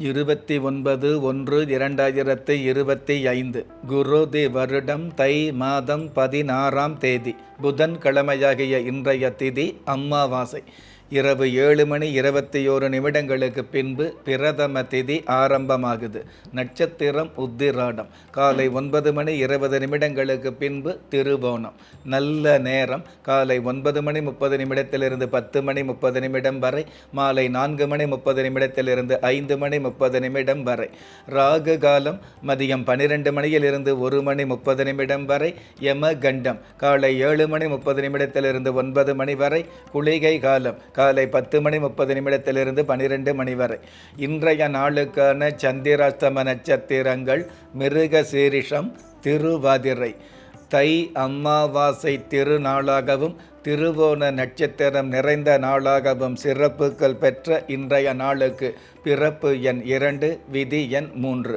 இருபத்தி ஒன்பது ஒன்று இரண்டாயிரத்து இருபத்தி ஐந்து. குரு தி வருடம் தை மாதம் பதினாறாம் தேதி புதன்கிழமையாகிய இன்றைய திதி அம்மாவாசை. இரவு ஏழு மணி இருபத்தி ஓரு நிமிடங்களுக்கு பின்பு பிரதம திதி ஆரம்பமாகுது. நட்சத்திரம் உத்திராடம். காலை ஒன்பது மணி இருபது நிமிடங்களுக்கு பின்பு திருவோணம் நல்ல நேரம். காலை ஒன்பது மணி முப்பது நிமிடத்திலிருந்து பத்து மணி முப்பது நிமிடம் வரை. மாலை நான்கு மணி முப்பது நிமிடத்திலிருந்து ஐந்து மணி முப்பது நிமிடம் வரை. ராகு காலம். மதியம் பன்னிரெண்டு மணியிலிருந்து ஒரு மணி முப்பது நிமிடம் வரை. யம கண்டம் காலை ஏழு மணி முப்பது நிமிடத்திலிருந்து ஒன்பது மணி வரை. குளிகை காலம். காலை பத்து மணி முப்பது நிமிடத்திலிருந்து பனிரெண்டு மணி வரை. இன்றைய நாளுக்கான சந்திராஸ்தம நட்சத்திரங்கள் மிருக சீரிஷம் திருவாதிரை. தை அம்மாவாசை திருநாளாகவும் திருவோண நட்சத்திரம் நிறைந்த நாளாகவும் சிறப்புகள் பெற்ற இன்றைய நாளுக்கு பிறப்பு எண் இரண்டு விதி எண் மூன்று.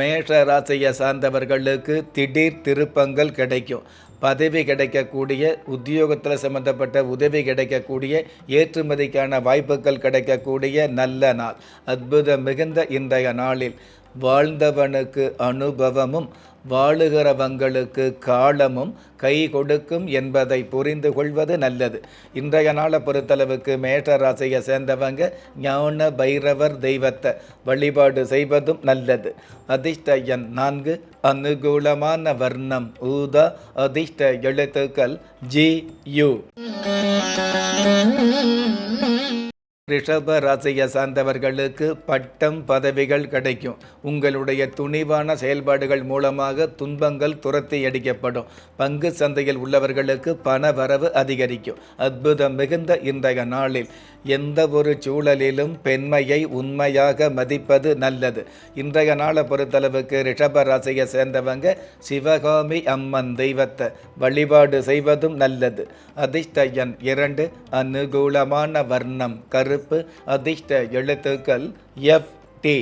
மேஷ ராசியை சார்ந்தவர்களுக்கு திடீர் திருப்பங்கள் கிடைக்கும். பதவி கிடைக்கக்கூடிய உத்தியோகத்தில் சம்மந்தப்பட்ட உதவி கிடைக்கக்கூடிய ஏற்றுமதிக்கான வாய்ப்புகள் கிடைக்கக்கூடிய நல்ல நாள். அற்புதம் மிகுந்த இன்றைய நாளில் வாழ்ந்தவனுக்கு அனுபவமும் வாழுகிறவங்களுக்கு காலமும் கை கொடுக்கும் என்பதை புரிந்து கொள்வது நல்லது. இன்றைய நாளை பொறுத்தளவுக்கு மேஷ ராசியை சேர்ந்தவங்க ஞான பைரவர் தெய்வத்தை வழிபாடு செய்வதும் நல்லது. அதிர்ஷ்ட எண் நான்கு அனுகூலமான வர்ணம் ஊதா அதிர்ஷ்ட எழுத்துக்கள் ஜி யு. ரிஷப ராசியை சார்ந்தவர்களுக்கு பட்டம் பதவிகள் கிடைக்கும். உங்களுடைய துணிவான செயல்பாடுகள் மூலமாக துன்பங்கள் துரத்தி அடிக்கப்படும். பங்கு சந்தையில் உள்ளவர்களுக்கு பண வரவு அதிகரிக்கும். அற்புதம் மிகுந்த இன்றைய நாளில் எந்த ஒரு சூழலிலும் பெண்மையை உண்மையாக மதிப்பது நல்லது. இன்றைய நாளை பொறுத்தளவுக்கு ரிஷப ராசியை சேர்ந்தவங்க சிவகாமி அம்மன் தெய்வத்தை வழிபாடு செய்வதும் நல்லது. அதிர்ஷ்ட எண் இரண்டு அனுகூலமான வர்ணம் கரு சிறப்பு அதிர்ஷ்ட எழுத்துக்கள் எஃப் டி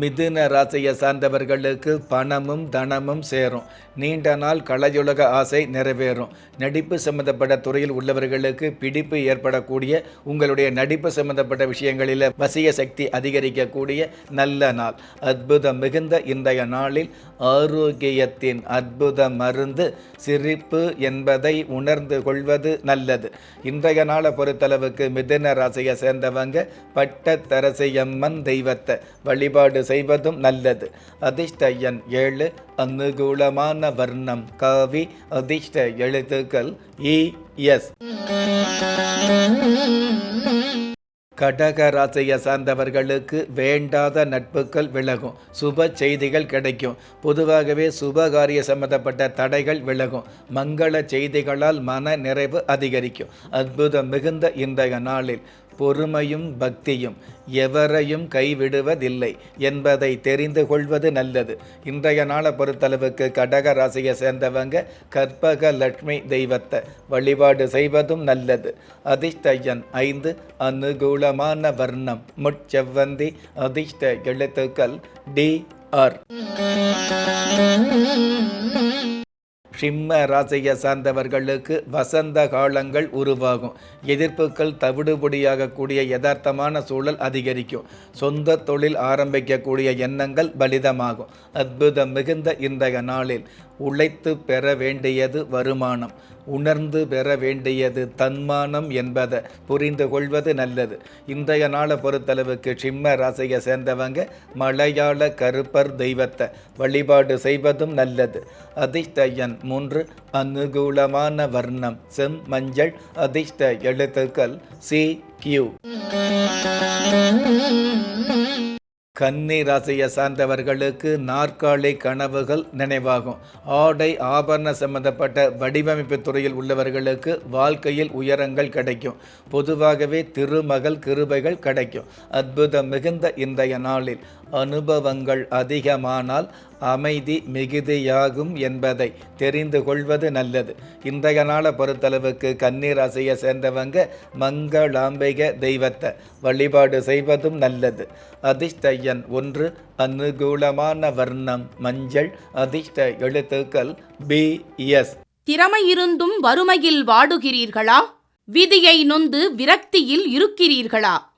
மிதுன ராசியை சார்ந்தவர்களுக்கு பணமும் தனமும் சேரும். நீண்ட நாள் கலையுலக ஆசை நிறைவேறும். நடிப்பு சம்பந்தப்பட்ட துறையில் உள்ளவர்களுக்கு பிடிப்பு ஏற்படக்கூடிய உங்களுடைய நடிப்பு சம்பந்தப்பட்ட விஷயங்களில் வசிய சக்தி அதிகரிக்கக்கூடிய நல்ல நாள். அற்புதம் மிகுந்த இன்றைய நாளில் ஆரோக்கியத்தின் அற்புத மருந்து சிரிப்பு என்பதை உணர்ந்து கொள்வது நல்லது. இன்றைய நாளை பொறுத்தளவுக்கு மிதுன ராசியை சேர்ந்தவங்க பட்டத்தரசியம்மன் தெய்வத்தை வழிபாடு செய்வதும் நல்லது. அதிர்ஷ்ட எண் ஏழு அனுகூலமான வர்ணம் காவி அதிர்ஷ்ட எழுத்துக்கள் இ எஸ். கடக ராசியை சார்ந்தவர்களுக்கு வேண்டாத நட்புகள் விலகும். சுப செய்திகள் கிடைக்கும். பொதுவாகவே சுபகாரிய சம்பந்தப்பட்ட தடைகள் விலகும். மங்கள செய்திகளால் மன நிறைவு அதிகரிக்கும். அற்புதம் மிகுந்த இன்றைய நாளில். பொறுமையும் பக்தியும் எவரையும் கைவிடுவதில்லை என்பதை தெரிந்து கொள்வது நல்லது. இன்றைய நாளை பொறுத்தளவுக்கு கடக ராசியை சேர்ந்தவங்க கற்பக லட்சுமி தெய்வத்தை வழிபாடு செய்வதும் நல்லது. அதிர்ஷ்டயன் ஐந்து அனுகூலமான வர்ணம். முட்செவ்வந்தி அதிர்ஷ்ட எழுத்துக்கள் டி ஆர். சிம்ம ராசியை சார்ந்தவர்களுக்கு வசந்த காலங்கள் உருவாகும். எதிர்ப்புகள் தவிடுபடியாகக்கூடிய யதார்த்தமான சூழல் அதிகரிக்கும். சொந்த தொழில் ஆரம்பிக்கக்கூடிய எண்ணங்கள் பலிதமாகும். அற்புதம் மிகுந்த இன்றைய நாளில் உழைத்து பெற வேண்டியது வருமானம். உணர்ந்து பெற வேண்டியது தன்மானம் என்பதை புரிந்து கொள்வது நல்லது. இன்றைய நாளை பொறுத்தளவுக்கு சிம்ம ராசியை சேர்ந்தவங்க மலையாள கருப்பர் தெய்வத்தை வழிபாடு செய்வதும் நல்லது. அதிர்ஷ்ட எண் மூன்று அனுகூலமான வர்ணம் செம் மஞ்சள் அதிர்ஷ்ட எழுத்துக்கள் சி கியூ. கன்னி ராசியை சார்ந்தவர்களுக்கு நாற்காலி கனவுகள் நினைவாகும். ஆடை ஆபரண சம்பந்தப்பட்ட வடிவமைப்பு துறையில் உள்ளவர்களுக்கு வாழ்க்கையில் உயரங்கள் கிடைக்கும். பொதுவாகவே திருமகள் கிருபைகள் கிடைக்கும். அற்புதம் மிகுந்த இன்றைய நாளில். அனுபவங்கள் அதிகமானால் அமைதி மிகுதியாகும் என்பதை தெரிந்து கொள்வது நல்லது. இன்றைய நாளை பொறுத்தளவுக்கு கன்னிராசியை சேர்ந்தவங்க மங்களாம்பிக தெய்வத்தை வழிபாடு செய்வதும் நல்லது. அதிர்ஷ்டயன் ஒன்று அனுகூலமான வர்ணம் மஞ்சள் அதிர்ஷ்ட எழுத்துக்கள் பி எஸ். திறமை இருந்தும் வறுமையில் வாடுகிறீர்களா? விதியை நொந்து விரக்தியில் இருக்கிறீர்களா?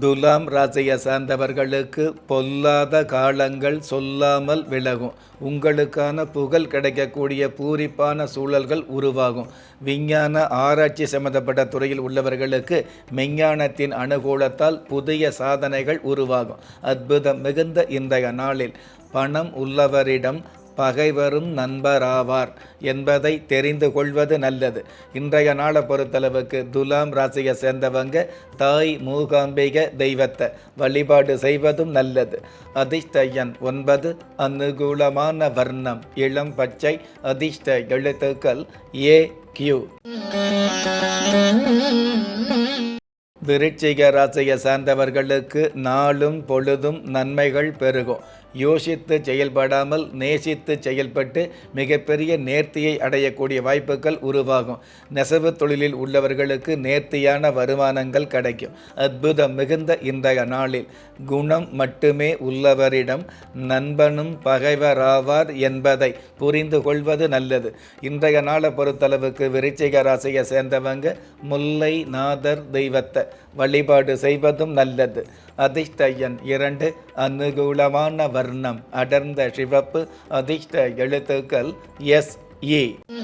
துலாம் ராசியை சார்ந்தவர்களுக்கு பொல்லாத காலங்கள் சொல்லாமல் விலகும். உங்களுக்கான புகழ் கிடைக்கக்கூடிய பூரிப்பான சூழல்கள் உருவாகும். விஞ்ஞான ஆராய்ச்சி சம்பந்தப்பட்ட துறையில் உள்ளவர்களுக்கு விஞ்ஞானத்தின் அனுகூலத்தால் புதிய சாதனைகள் உருவாகும். அற்புதம் மிகுந்த இன்றைய நாளில் பணம் உள்ளவரிடம் பகைவரும் நண்பராவார் என்பதை தெரிந்து கொள்வது நல்லது. இன்றைய நாளை பொறுத்தளவுக்கு துலாம் ராசியை சேர்ந்தவங்க தாய் மூகாம்பிக தெய்வத்தை வழிபாடு செய்வதும் நல்லது. அதிர்ஷ்டயன் ஒன்பது அனுகூலமான வர்ணம். இளம் பச்சை அதிர்ஷ்ட எழுத்துக்கள் ஏ கியூ. விருச்சிக ராசியை சார்ந்தவர்களுக்கு நாளும் பொழுதும் நன்மைகள் பெருகும். யோசித்து செயல்படாமல் நேசித்து செயல்பட்டு மிகப்பெரிய நேர்த்தியை அடையக்கூடிய வாய்ப்புகள் உருவாகும். நெசவு தொழிலில் உள்ளவர்களுக்கு நேர்த்தியான வருமானங்கள் கிடைக்கும். அற்புதம் மிகுந்த இன்றைய நாளில் குணம் மட்டுமே உள்ளவரிடம் நண்பனும் பகைவராவார் என்பதை புரிந்து கொள்வது நல்லது. இன்றைய நாளை பொறுத்தளவுக்கு விருச்சிக ராசியை சேர்ந்தவங்க முல்லை நாதர் தெய்வத்தை வழிபாடு செய்வதும் நல்லது. அதிர்ஷ்ட எண் இரண்டு அனுகூலமான வர்ணம் அடர்ந்த சிவப்பு அதிர்ஷ்ட எழுத்துக்கள் எஸ் ஏ e.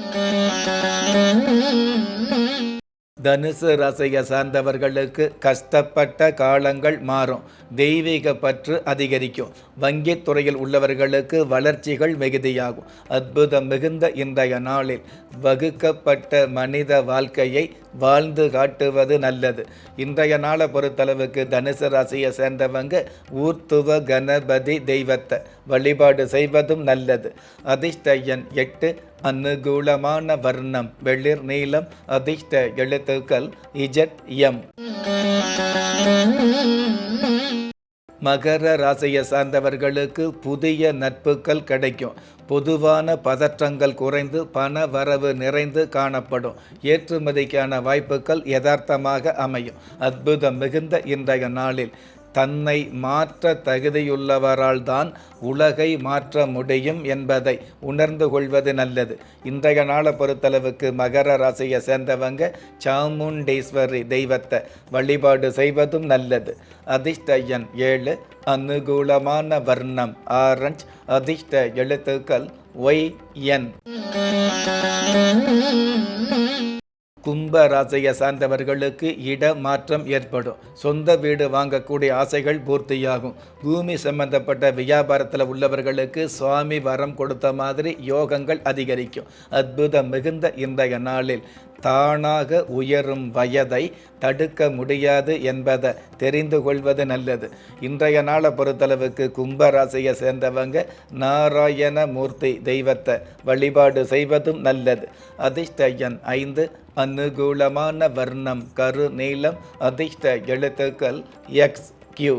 தனுசு ராசியை சார்ந்தவர்களுக்கு கஷ்டப்பட்ட காலங்கள் மாறும். தெய்வீக பற்று அதிகரிக்கும். வங்கித் துறையில் உள்ளவர்களுக்கு வளர்ச்சிகள் மிகுதியாகும். அற்புதம் மிகுந்த இன்றைய நாளில் வகுக்கப்பட்ட மனித வாழ்க்கையை வாழ்ந்து காட்டுவது நல்லது. இன்றைய நாளை பொறுத்தளவுக்கு தனுசு ராசியை சேர்ந்தவங்க ஊர்த்துவ கணபதி தெய்வத்தை வழிபாடு செய்வதும் நல்லது. அதிர்ஷ்ட எண் எட்டு அனுகூலமான வர்ணம். வெளிர் நீளம் அதிர்ஷ்ட எழுத்துக்கள் இஜட் எம். மகர ராசியை சார்ந்தவர்களுக்கு புதிய நட்புகள் கிடைக்கும். பொதுவான பதற்றங்கள் குறைந்து பண வரவு நிறைந்து காணப்படும். ஏற்றுமதிக்கான வாய்ப்புகள் யதார்த்தமாக அமையும். அற்புதம் மிகுந்த இன்றைய நாளில். தன்னை மாற்ற தகுதியுள்ளவரால் தான் உலகை மாற்ற முடியும் என்பதை உணர்ந்து கொள்வது நல்லது. இன்றைய நாளை பொறுத்தளவுக்கு மகர ராசியை சேர்ந்தவங்க சாமுண்டீஸ்வரி தெய்வத்தை வழிபாடு செய்வதும் நல்லது. அதிர்ஷ்ட எண் ஏழு அனுகூலமான வர்ணம் ஆரஞ்ச். அதிர்ஷ்ட எழுத்துக்கள் ஒய் என். கும்ப ராசியை சார்ந்தவர்களுக்கு இட மாற்றம் ஏற்படும். சொந்த வீடு வாங்கக்கூடிய ஆசைகள் பூர்த்தியாகும். பூமி சம்பந்தப்பட்ட வியாபாரத்தில் உள்ளவர்களுக்கு சுவாமி வரம் கொடுத்த மாதிரி யோகங்கள் அதிகரிக்கும். அற்புதம் மிகுந்த இன்றைய நாளில். தானாக உயரும் வயதை தடுக்க முடியாது என்பதை தெரிந்து கொள்வது நல்லது. இன்றைய நாளை பொறுத்தளவுக்கு கும்பராசியை சேர்ந்தவங்க நாராயண மூர்த்தி தெய்வத்தை வழிபாடு செய்வதும் நல்லது. அதிர்ஷ்ட எண் ஐந்து அனுகூலமான வர்ணம் கரு நீளம் அதிர்ஷ்ட எழுத்துக்கள் எக்ஸ் கியூ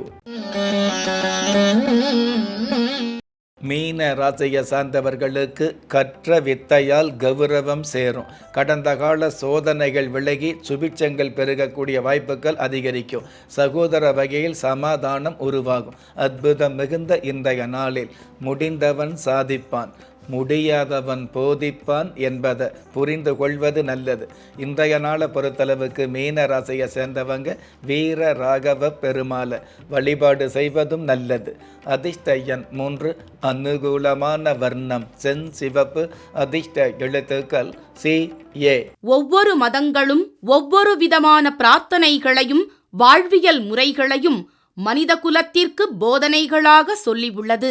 மீன ராசியை சார்ந்தவர்களுக்கு கற்ற வித்தையால் கௌரவம் சேரும். கடந்த கால சோதனைகள் விலகி சுபிட்சங்கள் பெருகக்கூடிய வாய்ப்புகள் அதிகரிக்கும். சகோதர வகையில் சமாதானம் உருவாகும். அற்புதம் மிகுந்த இன்றைய நாளில். முடிந்தவன் சாதிப்பான். முடியாதவன் போதிப்பான் என்பதை புரிந்து கொள்வது நல்லது. இன்றைய நாளை பொறுத்தளவுக்கு மீன ராசியை சேர்ந்தவங்க வீர ராகவ பெருமாளை வழிபாடு செய்வதும் நல்லது. அதிர்ஷ்ட எண் மூன்று அனுகூலமான வர்ணம் சென் சிவப்பு அதிர்ஷ்ட எழுத்துக்கள் சி ஏ. ஒவ்வொரு மதங்களும் ஒவ்வொரு விதமான பிரார்த்தனைகளையும் வாழ்வியல் முறைகளையும் மனித குலத்திற்கு போதனைகளாக சொல்லியுள்ளது